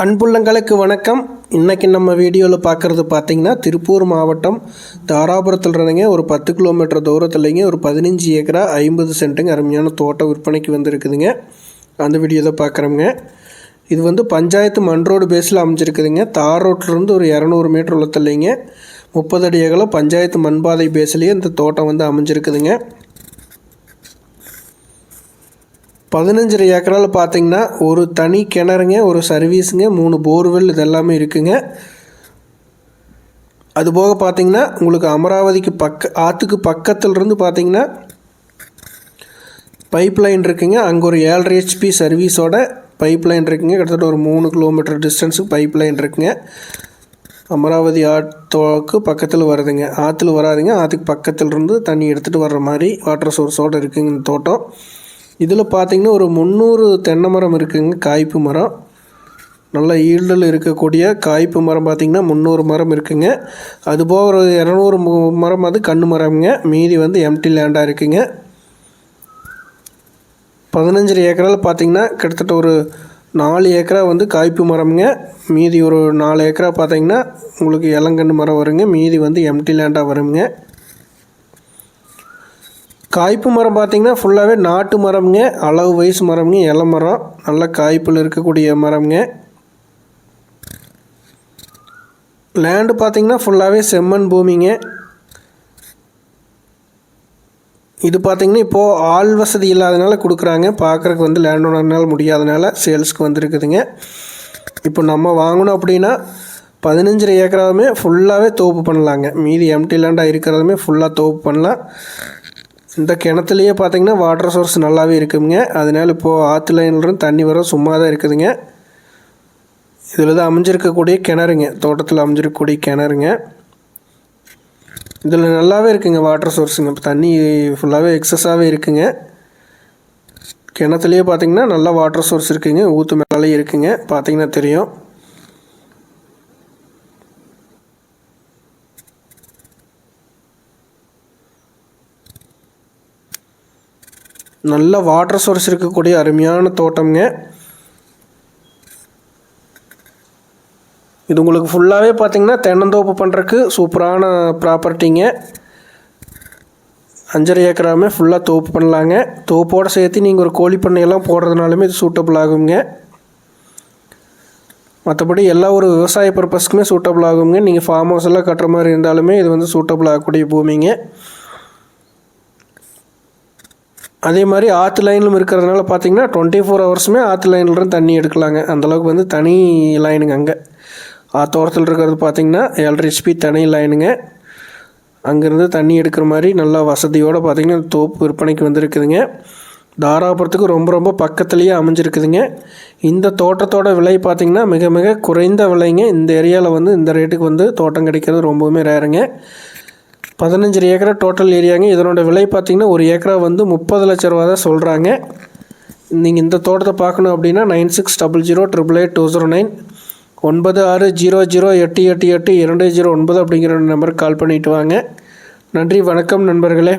அன்புள்ளங்களுக்கு வணக்கம். இன்றைக்கி நம்ம வீடியோவில் பார்க்குறது பார்த்தீங்கன்னா திருப்பூர் மாவட்டம் தாராபுரத்தில் இருந்துங்க. ஒரு பத்து கிலோமீட்டர் தூரத்துலைங்க ஒரு பதினஞ்சு ஏக்கரா ஐம்பது சென்ட்டுங்க அருமையான தோட்டம் விற்பனைக்கு வந்திருக்குதுங்க. அந்த வீடியோ தான் பார்க்குறோங்க இது வந்து பஞ்சாயத்து மண் ரோடு பேஸில் அமைஞ்சிருக்குதுங்க. தார் ரோட்லேருந்து ஒரு இரநூறு மீட்டர் உள்ளத்துலைங்க முப்பது அடி அகலம் பஞ்சாயத்து மண்பாதை பேஸ்லேயே இந்த தோட்டம் வந்து அமைஞ்சிருக்குதுங்க. பதினஞ்சரை ஏக்கரால் பார்த்தீங்கன்னா ஒரு தனி கிணறுங்க ஒரு சர்வீஸுங்க மூணு போர்வெல் இதெல்லாமே இருக்குங்க. அதுபோக பார்த்தீங்கன்னா உங்களுக்கு அமராவதிக்கு பக்க ஆற்றுக்கு பக்கத்தில் இருந்து பார்த்தீங்கன்னா பைப் லைன் இருக்குங்க. அங்கே ஒரு ஏழரை ஹெச்பி சர்வீஸோட பைப் லைன் இருக்குங்க. கிட்டத்தட்ட ஒரு மூணு கிலோமீட்டர் டிஸ்டன்ஸுக்கு பைப் லைன் இருக்குங்க. அமராவதி ஆற்றுக்கு பக்கத்தில் வருதுங்க. ஆற்றுல வராதுங்க. ஆற்றுக்கு பக்கத்தில் இருந்து தண்ணி எடுத்துகிட்டு வர்ற மாதிரி வாட்டர் சோர்ஸோடு இருக்குங்க இந்த தோட்டம். இதில் பார்த்தீங்கன்னா ஒரு முந்நூறு தென்னை மரம் இருக்குங்க. காய்ப்பு மரம். நல்ல ஈல்டில் இருக்கக்கூடிய காய்ப்பு மரம் பார்த்திங்கன்னா முந்நூறு மரம் இருக்குங்க. அதுபோக ஒரு இரநூறு மு- மரம் அது கன்று மரம்ங்க. மீதி வந்து எம்டி லேண்டாக இருக்குங்க. பதினஞ்சரை ஏக்கரால் பார்த்தீங்கன்னா கிட்டத்தட்ட ஒரு நாலு ஏக்கரா வந்து காய்ப்பு மரம்ங்க. மீதி ஒரு நாலு ஏக்கரா பார்த்திங்கன்னா உங்களுக்கு இளங்கன்று மரம் வருங்க. மீதி வந்து எம்டி லேண்டாக வருங்க. காய்ப்பு மரம் பார்த்தீங்கன்னா ஃபுல்லாகவே நாட்டு மரம்ங்க அளவு வயசு மரம்ங்க இலை மரம் நல்ல காய்ப்பில் இருக்கக்கூடிய மரம்ங்க. லேண்டு பார்த்தீங்கன்னா ஃபுல்லாகவே செம்மண் பூமிங்க. இது பார்த்தீங்கன்னா இப்போது ஆள் வசதி இல்லாதனால கொடுக்குறாங்க. பார்க்குறக்கு வந்து லேண்ட் ஓனர்னால் முடியாதனால சேல்ஸ்க்கு வந்திருக்குதுங்க. இப்போ நம்ம வாங்கணும் அப்படின்னா பதினஞ்சரை ஏக்கராவுமே ஃபுல்லாகவே தோப்பு பண்ணலாங்க. மீதி எம்டி லேண்டாக இருக்கிறதுமே ஃபுல்லாக தோப்பு பண்ணலாம். இந்த கிணத்துலையே பார்த்தீங்கன்னா வாட்டர் சோர்ஸ் நல்லாவே இருக்குங்க. அதனால இப்போது ஆற்று லைன்லேருந்து தண்ணி வர சும்மா தான் இருக்குதுங்க. இதில் தான் அமைஞ்சிருக்கக்கூடிய கிணறுங்க. தோட்டத்தில் அமைஞ்சிருக்கக்கூடிய கிணறுங்க. இதில் நல்லாவே இருக்குங்க வாட்டர் சோர்ஸுங்க இப்போ தண்ணி ஃபுல்லாகவே எக்ஸஸாகவே இருக்குங்க. கிணத்துலையே பார்த்தீங்கன்னா நல்லா வாட்டர் சோர்ஸ் இருக்குதுங்க ஊற்று மேலே இருக்குங்க. பார்த்தீங்கன்னா தெரியும். நல்ல வாட்டர் சோர்ஸ் இருக்கக்கூடிய அருமையான தோட்டம்ங்க. இது உங்களுக்கு ஃபுல்லாகவே பார்த்தீங்கன்னா தென்னந்தோப்பு பண்ணுறக்கு சூப்பரான ப்ராப்பர்ட்டிங்க அஞ்சரை ஏக்கராமே ஃபுல்லாக தோப்பு பண்ணலாங்க. தோப்போடு சேர்த்து நீங்கள் ஒரு கோழி பண்ணையெல்லாம் போடுறதுனாலுமே இது சூட்டபிள் ஆகுங்க. மற்றபடி எல்லா ஒரு விவசாய பர்பஸ்க்குமே சூட்டபிள் ஆகுங்க. நீங்கள் ஃபார்ம் ஹவுஸ் எல்லாம் கட்டுற மாதிரி இருந்தாலுமே இது வந்து சூட்டபிள் ஆகக்கூடிய பூமிங்க. அதே மாதிரி ஆற்று லைனிலும் இருக்கிறதுனால பார்த்தீங்கன்னா டுவெண்ட்டி ஃபோர் ஹவர்ஸுமே ஆற்று லைன்லேருந்து தண்ணி எடுக்கலாங்க. அந்தளவுக்கு வந்து தனி லைனுங்க அங்கே. ஆத்தோரத்தில் இருக்கிறது பார்த்தீங்கன்னா ஏழரை ஹெச்பி தனி லைனுங்க. அங்கேருந்து தண்ணி எடுக்கிற மாதிரி நல்லா வசதியோடு பார்த்திங்கன்னா தோப்பு விற்பனைக்கு வந்திருக்குதுங்க. தாராபுரத்துக்கு ரொம்ப ரொம்ப பக்கத்துலேயே அமைஞ்சிருக்குதுங்க. இந்த தோட்டத்தோட விலை பார்த்திங்கன்னா மிக மிக குறைந்த விலைங்க. இந்த ஏரியாவில் வந்து இந்த ரேட்டுக்கு வந்து தோட்டம் கிடைக்கிறது ரொம்பவுமே ரேருங்க பதினஞ்சு ஏக்கரா டோட்டல் ஏரியாங்க. இதனோட விலை பார்த்திங்கன்னா ஒரு ஏக்கரா வந்து முப்பது லட்ச ரூபா தான் சொல்கிறாங்க நீங்கள் இந்த தோட்டத்தை பார்க்கணும் அப்படின்னா nine six double zero triple eight two zero nine ஒன்பது ஆறு ஜீரோ ஜீரோ எட்டு எட்டு எட்டு இரண்டு ஜீரோ ஒன்பது அப்படிங்கிற நம்பருக்கு கால் பண்ணிட்டு வாங்க. நன்றி வணக்கம் நண்பர்களே.